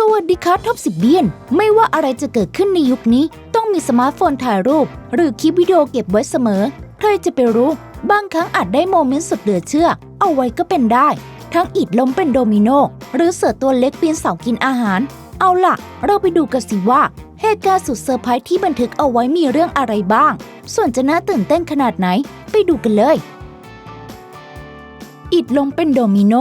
สวัสดีครับท็อปสิบเบียน ไม่ว่าอะไรจะเกิดขึ้นในยุคนี้ ต้องมีสมาร์ทโฟนถ่ายรูป หรือคลิปวิดีโอเก็บไว้เสมอ ใครจะไปรู้ บางครั้งอาจได้โมเมนต์สุดเหลือเชื่อ เอาไว้ก็เป็นได้ ทั้งอิดล้มเป็นโดมิโนหรือเสือตัวเล็กปีนเสากินอาหาร เอาล่ะ เราไปดูกันสิว่าเหตุการณ์สุดเซอร์ไพรส์ที่บันทึกเอาไว้มีเรื่องอะไรบ้าง ส่วนจะน่าตื่นเต้นขนาดไหน ไปดูกันเลย อิดล้มเป็นโดมิโน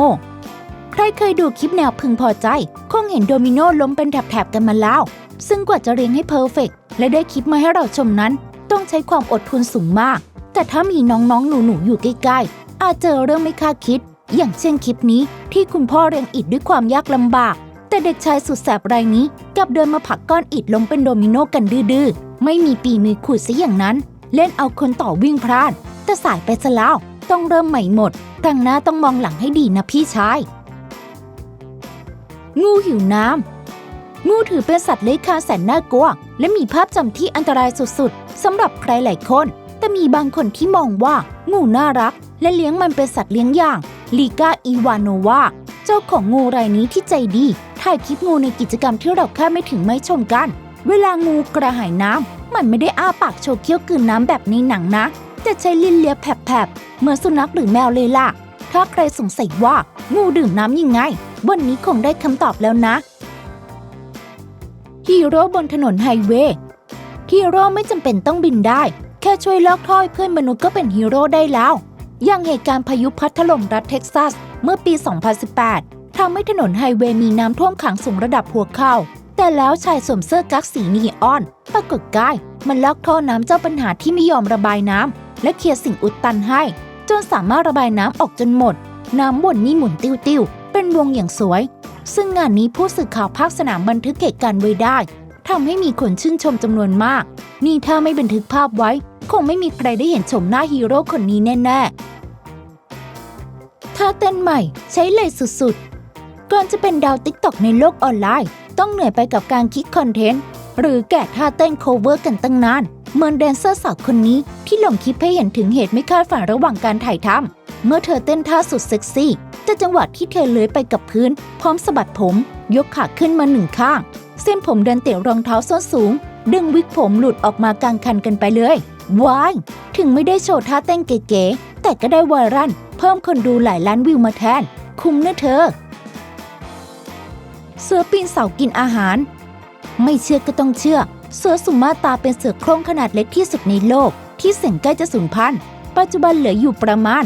ใครเคยดูคลิปแนวพึงพอใจ คงเห็นโดมิโนล้มเป็นแถบๆกันมาแล้ว ซึ่งกว่าจะเรียงให้เพอร์เฟกและได้คลิปมาให้เราชมนั้น ต้องใช้ความอดทนสูงมาก แต่ถ้ามีน้องๆ หนูๆ อยู่ใกล้ๆ อาจเจอเรื่องไม่คาดคิด อย่างเช่นคลิปนี้ที่คุณพ่อเรียงอิฐด้วยความยากลำบาก แต่เด็กชายสุดแสบรายนี้กลับเดินมาผลักก้อนอิฐล้มเป็นโดมิโนกันดื้อๆ ไม่มีปีมือขุดซะอย่างนั้น เล่นเอาคนต่อวิ่งพลาดแต่สายไปซะแล้วต้องเริ่มใหม่หมดครั้งหน้าต้องมองหลังให้ดีนะพี่ชาย งูหิวน้ำ งูถือเป็นสัตว์เลื้อยคลานแสนน่ากลัว และมีภาพจำที่อันตรายสุดๆสำหรับใครหลายคน แต่มีบางคนที่มองว่างูน่ารัก และเลี้ยงมันเป็นสัตว์เลี้ยงอย่างลีกาอีวานโนวาเจ้าของงูรายนี้ที่ใจดี ถ่ายคลิปงูในกิจกรรมที่เราคาดไม่ถึงไม่ชมกัน เวลางูกระหายน้ำมันไม่ได้อ้าปากโชว์เคี้ยวกลืนน้ำแบบในหนังนะ แต่ใช้ลิ้นเลียแผลบๆเหมือนสุนัขหรือแมวเลยล่ะ ถ้าใครสงสัยว่างูดื่มน้ำยังไง วันนี้คงได้คำตอบแล้วนะ ฮีโร่บนถนนไฮเวย์ฮีโร่ไม่จำเป็นต้องบินได้ แค่ช่วยลอกท่อให้เพื่อนมนุษย์ก็เป็นฮีโร่ได้แล้ว อย่างเหตุการณ์พายุพัดถล่มรัฐเท็กซัส เมื่อปี 2018ทำให้ถนนไฮเวย์มีน้ำท่วมขังสูงระดับหัวเข่าแต่แล้วชายสวมเสื้อกั๊กสีนีออน ปรากฏกาย มันลอกท่อน้ำเจ้าปัญหาที่ไม่ยอมระบายน้ำและเคลียร์สิ่งอุดตันให้ จนสามารถระบายน้ำออกจนหมด น้ำบนนี่หมุนติ้วๆ เป็นวงอย่างสวย ซึ่งงานนี้ผู้สื่อข่าวภาคสนามบันทึกเหตุการณ์ไว้ได้ทำให้มีคนชื่นชมจำนวนมาก นี่ถ้าไม่บันทึกภาพไว้ คงไม่มีใครได้เห็นชมหน้าฮีโร่คนนี้แน่ๆท่าเต้นใหม่ใช้เลยสุดๆ ก่อนจะเป็นดาวติ๊กตอกในโลกออนไลน์ ต้องเหนื่อยไปกับการคิดคอนเทนต์ หรือแกะท่าเต้นโคเวอร์กันตั้งนาน เมือนแดนเซอร์สาวคนนี้ที่ลงคลิปให้เห็นถึงเหตุไม่คาดฝันระหว่างการถ่ายทำเมื่อเธอเต้นท่าสุดเซ็กซี่แต่จังหวะที่เธอเลื้อยไปกับพื้น พร้อมสะบัดผม ยกขาขึ้นมาหนึ่งข้าง เส้นผมเดินเตะรองเท้าส้นสูง ดึงวิกผมหลุดออกมากลางคันกันไปเลยว้ายถึงไม่ได้โชว์ท่าเต้นเก๋ๆแต่ก็ได้ไวรัลเพิ่มคนดูหลายล้านวิวมาแทน คุ้มนะเธอ เสือปีนเสากินอาหาร ไม่เชื่อก็ต้องเชื่อ เสือสุมาตาเป็นเสือโคร่งขนาดเล็กที่สุดในโลก ที่เสี่ยงใกล้จะสูญพันธุ์ ปัจจุบันเหลืออยู่ประมาณ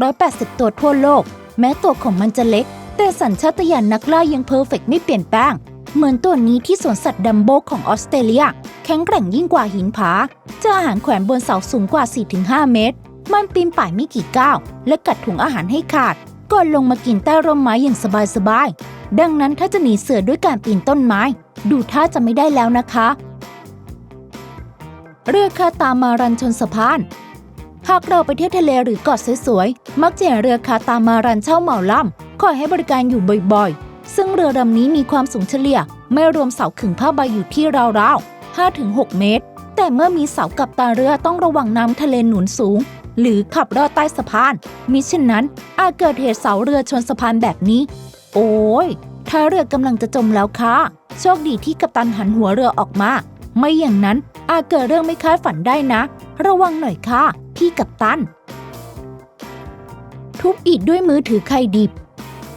680 ตัวทั่วโลก แม้ตัวของมันจะเล็ก แต่สัญชาตญาณนักล่ายังเพอร์เฟกไม่เปลี่ยนแปลง เหมือนตัวนี้ที่สวนสัตว์ดัมโบของออสเตรเลีย แข็งแกร่งยิ่งกว่าหินผาเจออาหารแขวนบนเสาสูงกว่า 4-5 เมตร มันปีนป่ายไม่กี่ก้าว และกัดถุงอาหารให้ขาด ก่อนลงมากินใต้ร่มไม้อย่างสบายๆดังนั้นถ้าจะหนีเสือด้วยการปีนต้นไม้ ดูท่าจะไม่ได้แล้วนะคะ เรือคาตามารันชนสะพาน หากเราไปเที่ยวทะเลหรือเกาะสวยๆ มักจะเห็นเรือคาตามารันเช่าเหมาลำคอยให้บริการอยู่บ่อยๆ ซึ่งเรือลำนี้มีความสูงเฉลี่ย ไม่รวมเสาขึงผ้าใบอยู่ที่ราวๆ5-6 เมตร แต่เมื่อมีเสากับตาเรือต้องระวังน้ำทะเลหนุนสูง หรือขับรอดใต้สะพาน มิเช่นนั้น อาจเกิดเหตุเสาเรือชนสะพานแบบนี้ โอ้ยถ้าเรือกำลังจะจมแล้วค่ะ โชคดีที่กัปตันหันหัวเรือออกมา ไม่อย่างนั้น อาจเกิดเรื่องไม่คาดฝันได้นะ ระวังหน่อยค่ะ พี่กัปตัน ทุบอิดด้วยมือถือไข่ดิบ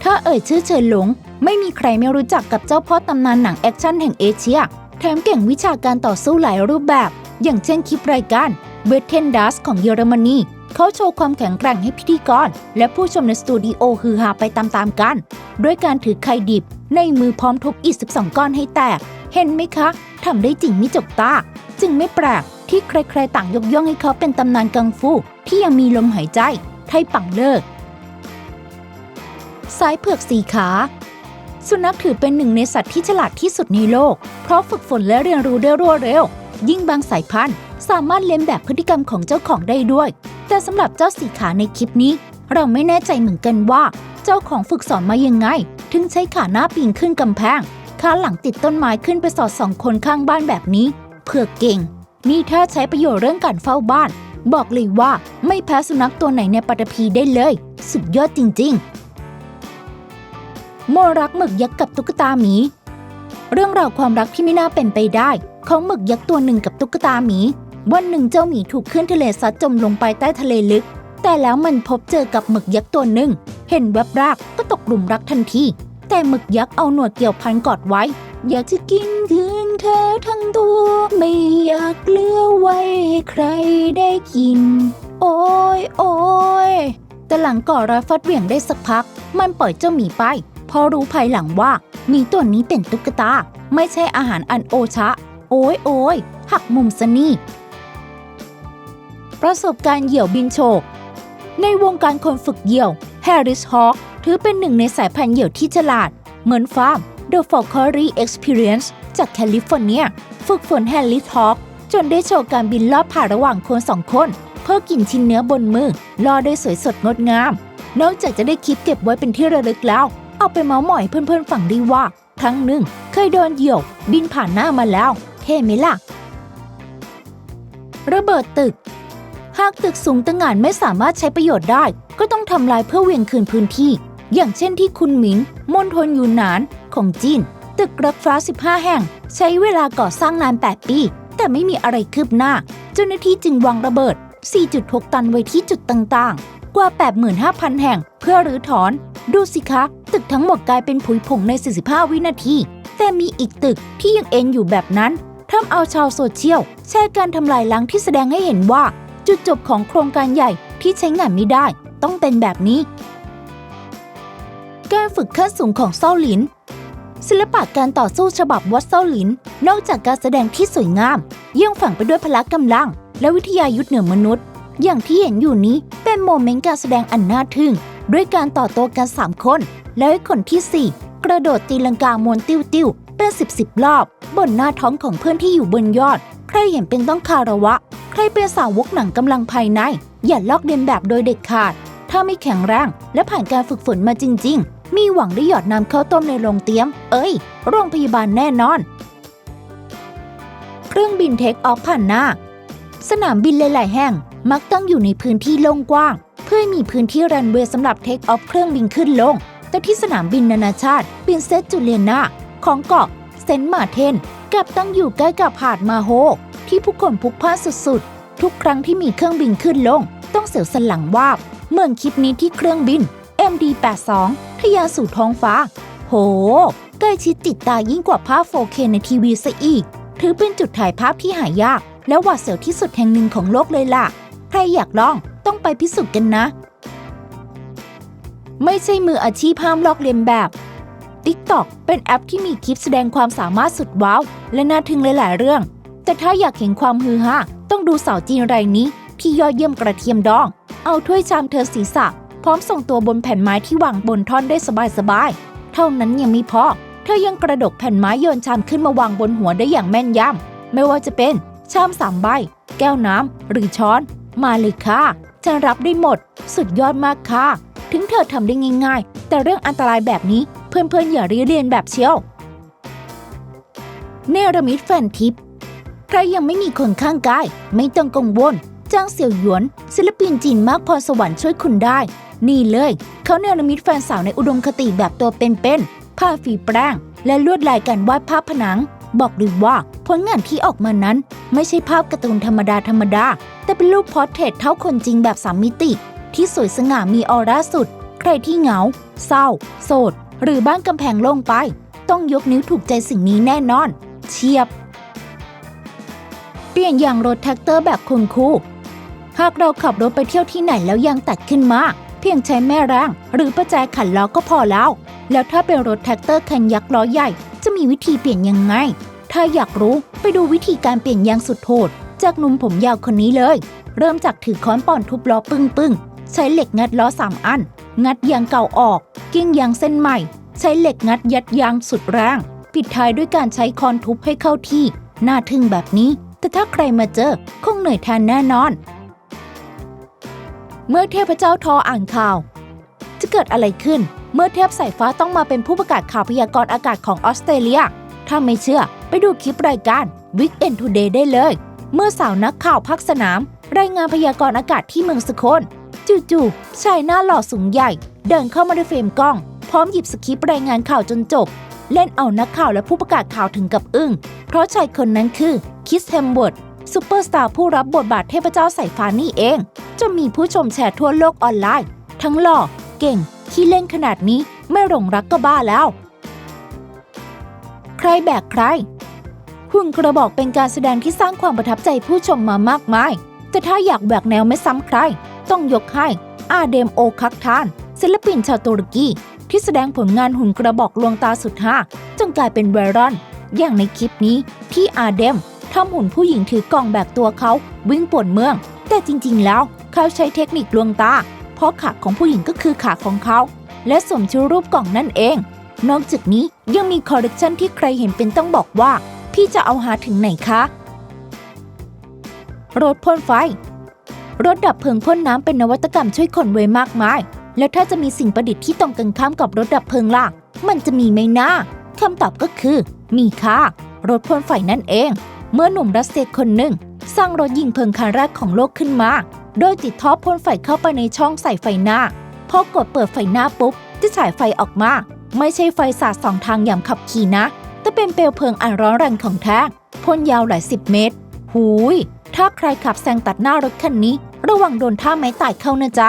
ถ้าเอ่ยชื่อเฉินหลง ไม่มีใครไม่รู้จักกับเจ้าพ่อตำนานหนังแอคชั่นแห่งเอเชีย แถมเก่งวิชาการต่อสู้หลายรูปแบบ อย่างเช่นคลิปรายการเวทเทนดัสของเยอรมนีเขาโชว์ความแข็งแกร่งให้พิธีกร และผู้ชมในสตูดิโอฮือฮาไปตามๆกัน ด้วยการถือไข่ดิบ ในมือพร้อมทุบอิฐ12 ก้อนให้แตก เห็นไหมคะทำได้จริงไม่จกตา จึงไม่แปลกที่ใครๆ ต่างยกย่องให้เขาเป็นตำนานกังฟูที่ยังมีลมหายใจ ไทยปังเลิกสายเผือกสีขา สุนัขถือเป็นหนึ่งในสัตว์ที่ฉลาดที่สุดในโลก เพราะฝึกฝนและเรียนรู้ได้รวดเร็ว ยิ่งบางสายพันธุ์ สามารถเลียนแบบพฤติกรรมของเจ้าของได้ด้วย แต่สำหรับเจ้าสีขาในคลิปนี้ เราไม่แน่ใจเหมือนกันว่า เจ้าของฝึกสอนมายังไง ถึงใช้ขาหน้าปีนขึ้นกำแพง ขาหลังติดต้นไม้ขึ้นไปสอดสองคนข้างบ้านแบบนี้ เพื่อเก่ง นี่ถ้าใช้ประโยชน์เรื่องการเฝ้าบ้าน บอกเลยว่าไม่แพ้สุนัขตัวไหนในปัตตภีได้เลย สุดยอดจริง ๆ โมรักหมึกยักษ์กับตุ๊กตาหมี เรื่องราวความรักที่ไม่น่าเป็นไปได้ของหมึกยักษ์ตัวหนึ่งกับตุ๊กตาหมี วันหนึ่งเจ้าหมีถูกคลื่นทะเลซัดจมลงไปใต้ทะเลลึก แต่แล้วมันพบเจอกับหมึกยักษ์ตัวหนึ่ง เห็นแวบแรกก็ตกหลุมรักทันที แต่หมึกยักษ์เอาหนวดเกี่ยวพันกอดไว้ อยากจะกินคืนเธอทั้งตัว ไม่อยากเลือไว้ให้ใครได้กิน โอ้ยโอ้ยแต่หลังก่อรอยฟัดเหวี่ยงได้สักพัก มันปล่อยเจ้าหมีไปเพอรู้ภายหลังว่าหมีตัวนี้เป็นตุ๊กตา ไม่ใช่อาหารอันโอชะ โอ้ยโอ้ยหักมุมสนี่ประสบการณ์เหยี่ยวบินโฉกในวงการคนฝึกเหยี่ยวแฮร์ริสฮอค ถือเป็นหนึ่งในสายพันธุ์เหยี่ยวที่ฉลาด เหมือนฟาร์ม The f o l k e r y Experience จากแคลิฟอร์เนีย ฝึกฝนแฮร์ริสฮอคจนได้โชว์การบินลอบผ่านระหว่างคนสองคน เพื่อกินชิ้นเนื้อบนมือลอด้วยสวยสดงดงาม นอกจากจะได้คลิปเก็บไว้เป็นที่ระลึกแล้ว เอาไปเมาส์มอยเพื่อนๆฟังได้ว่า ครั้งหนึ่งเคยโดนเหยี่ยวบินผ่านหน้ามาแล้ว เท่ไหมล่ะ ระเบิดตึก หากตึกสูงตั้งงานไม่สามารถใช้ประโยชน์ได้ ก็ต้องทำลายเพื่อเวียงคืนพื้นที่ อย่างเช่นที่คุณหมิงมณฑลยูนนานของจีน ตึกรักฟ้า 15 แห่ง ใช้เวลาก่อสร้างนาน 8 ปี แต่ไม่มีอะไรคืบหน้า เจ้าหน้าที่จึงวางระเบิด 4.6 ตันไว้ที่จุดต่างๆ กว่า 85,000 แห่ง เพื่อรื้อถอน ดูสิคะ ตึกทั้งหมดกลายเป็นผุยผงใน 45 วินาที แต่มีอีกตึกที่ยังเอ็นอยู่แบบนั้นทำเอาชาวโซเชียลแชร์การทำลายล้างที่แสดงให้เห็นว่า จุดจบของโครงการใหญ่ที่ใช้งานไม่ได้ ต้องเป็นแบบนี้ ฝึกขั้นสูงของเซาหลิน ศิลปะการต่อสู้ฉบับวัดเซาหลิน นอกจากการแสดงที่สวยงาม ยังฝังไปด้วยพละกำลัง และวิทยายุทธเหนือมนุษย์ อย่างที่เห็นอยู่นี้เป็นโมเมนต์การแสดงอันน่าทึ่ง ด้วยการต่อตัวกัน3คน แล้วให้คนทีสี่4กระโดดตีลังกามวนติ้วติ้วเป็นสิบสิบรอบ บนหน้าท้องของเพื่อนที่อยู่บนยอด ใครเห็นเป็นต้องคาระวะ ใครเป็นสาวกหนังกำลังภายใน อย่าลอกเลียนแบบโดยเด็ดขาด ถ้าไม่แข็งแรงและผ่านการฝึกฝนมาจริง มีหวังได้หยอดน้ำเข้าต้มในโรงเตรียม เอ้ย โรงพยาบาลแน่นอน เครื่องบินเทคออฟผ่านหน้า สนามบินหลายๆแห่ง มักตั้งอยู่ในพื้นที่โล่งกว้าง เพื่อมีพื้นที่รันเวย์สำหรับเทคออฟเครื่องบินขึ้นลง แต่ที่สนามบินนานาชาติปินเซตจูเลียนาของเกาะเซนต์มาเทนกลับตั้งอยู่ใกล้กับหาดมาโฮ ที่ผู้คนพลุกพล่านสุดๆ ทุกครั้งที่มีเครื่องบินขึ้นลง ต้องเสียวสันหลังวาบเหมือนคลิปนี้ที่เครื่องบิน MD82 ทะยานสู่ท้องฟ้า โห ใกล้ชิดติดตายิ่งกว่าภาพ 4K ในทีวีซะอีก ถือเป็นจุดถ่ายภาพที่หายาก และหวาดเสียวที่สุดแห่งหนึ่งของโลกเลยล่ะ ใครอยากลองต้องไปพิสูจน์กันนะ ไม่ใช่มืออาชีพห้ามลอกเลียนแบบ TikTok เป็นแอปที่มีคลิปแสดงความสามารถสุดว้าว และน่าทึ่งหลายๆเรื่อง แต่ถ้าอยากเห็นความฮือฮาต้องดูสาวจีนรายนี้ ที่ยอดเยี่ยมกระเทียมดอง เอาถ้วยชามเธอศีรษะ พร้อมส่งตัวบนแผ่นไม้ที่วางบนท่อนได้สบายๆ เท่านั้นยังไม่พอ เธอยังกระดกแผ่นไม้โยนชามขึ้นมาวางบนหัวได้อย่างแม่นยำ ไม่ว่าจะเป็นชามสามใบ แก้วน้ำ หรือช้อน มาเลยค่ะฉันรับได้หมด สุดยอดมากค่ะ ถึงเธอทำได้ง่ายๆ แต่เรื่องอันตรายแบบนี้เพื่อนๆอย่าเรียเรียนแบบเชียว เนรมิตแฟนทิป ใครยังไม่มีคนข้างกาย ไม่ต้องกังวล จ้างเสี่ยวหยวน ศิลปินจีนมากพรสวรรค์ช่วยคุณได้ นี่เลย เขาเนรมิตแฟนสาวในอุดมคติแบบตัวเป็นๆผ้าฝีแปรงและลวดลายการวาดภาพผนัง บอกเลยว่าผลงานที่ออกมานั้น ไม่ใช่ภาพการ์ตูนธรรมดาธรรมดา แต่เป็นรูปพอร์เทรตเท่าคนจริงแบบสามมิติ ที่สวยสง่ามีออร่าสุด ใครที่เหงา เศร้า โสด หรือบ้านกำแพงโล่งไป ต้องยกนิ้วถูกใจสิ่งนี้แน่นอน เชียบเปลี่ยนยางรถแท็กเตอร์แบบคุณครู หากเราขับรถไปเที่ยวที่ไหนแล้วยางแตกขึ้นมา เพียงใช้แม่แรง หรือประแจขันล้อก็พอแล้ว แล้วถ้าเป็นรถแท็กเตอร์คันยักษ์ล้อใหญ่ จะมีวิธีเปลี่ยนยังไง ถ้าอยากรู้ไปดูวิธีการเปลี่ยนยางสุดโหดจากหนุ่มผมยาวคนนี้เลย เริ่มจากถือค้อนป่อนทุบล้อปึ้งปึ้งๆใช้เหล็กงัดล้อสามอัน งัดยางเก่าออก กิ้งยางเส้นใหม่ ใช้เหล็กงัดยัดยางสุดแรงปิดท้ายด้วยการใช้ค้อนทุบให้เข้าที่ น่าทึ่งแบบนี้ แต่ถ้าใครมาเจอ คงเหนื่อยแทนแน่นอน เมื่อเทพเจ้าทออ่านข่าว จะเกิดอะไรขึ้น เมื่อเทพสายฟ้าต้องมาเป็นผู้ประกาศข่าวพยากรณ์อากาศของออสเตรเลีย ถ้าไม่เชื่อไปดูคลิปรายการ Weekend Today ได้เลย เมื่อสาวนักข่าวพักสนาม รายงานพยากรณ์อากาศที่เมืองสโคนจู่ๆชายหน้าหล่อสูงใหญ่ เดินเข้ามาในเฟรมกล้อง พร้อมหยิบสคริปต์รายงานข่าวจนจบ เล่นเอานักข่าวและผู้ประกาศข่าวถึงกับอึ้งเพราะชายคนนั้นคือคิสเฮมเวิร์ด ซูเปอร์สตาร์ผู้รับบทบาทเทพเจ้าสายฟ้านี่เอง จะมีผู้ชมแชร์ทั่วโลกออนไลน์ ทั้งหล่อ เก่ง ขี้เล่นขนาดนี้ไม่หลงรักก็บ้าแล้ว ใครแบกใคร หุ่นกระบอกเป็นการแสดงที่สร้างความประทับใจผู้ชมมามากมาย แต่ถ้าอยากแหวกแนวไม่ซ้ำใคร ต้องยกให้อาเดมโอคักทาน ศิลปินชาวตุรกี ที่แสดงผลงานหุ่นกระบอกลวงตาสุดห้าจนกลายเป็นไวรัลอย่างในคลิปนี้ที่อาเดม ทำหุ่นผู้หญิงถือกล่องแบกตัวเขาวิ่งป่วนเมือง แต่จริงๆ แล้วเขาใช้เทคนิคลวงตา เพราะขาของผู้หญิงก็คือขาของเขา และสวมชื่อรูปกล่องนั่นเอง นอกจากนี้ยังมีคอลเลกชันที่ใครเห็นเป็นต้องบอกว่า พี่จะเอาหาถึงไหนคะรถพ่นไฟ รถดับเพลิงพ่นน้ำเป็นนวัตกรรมช่วยคนไว้มากมาย แล้วถ้าจะมีสิ่งประดิษฐ์ที่ตรงกันข้ามกับรถดับเพลิงล่ะ มันจะมีไหมนะคำตอบก็คือ มีค่ะ รถพ่นไฟนั่นเอง เมื่อหนุ่มรัสเซียคนหนึ่ง สร้างรถยิงเพลิงคันแรกของโลกขึ้นมา โดยติดท่อพ่นไฟเข้าไปในช่องใส่ไฟหน้า พอกดเปิดไฟหน้าปุ๊บ จะฉายไฟออกมา ไม่ใช่ไฟสาดสองทางอย่างขับขี่นะ แต่เป็นเปลวเพลิงอันร้อนแรงของแท้พ่นยาวหลายสิบเมตร หูย ถ้าใครขับแซงตัดหน้ารถคันนี้ ระวังโดนท่าไม้ตายเข้านะจ๊ะ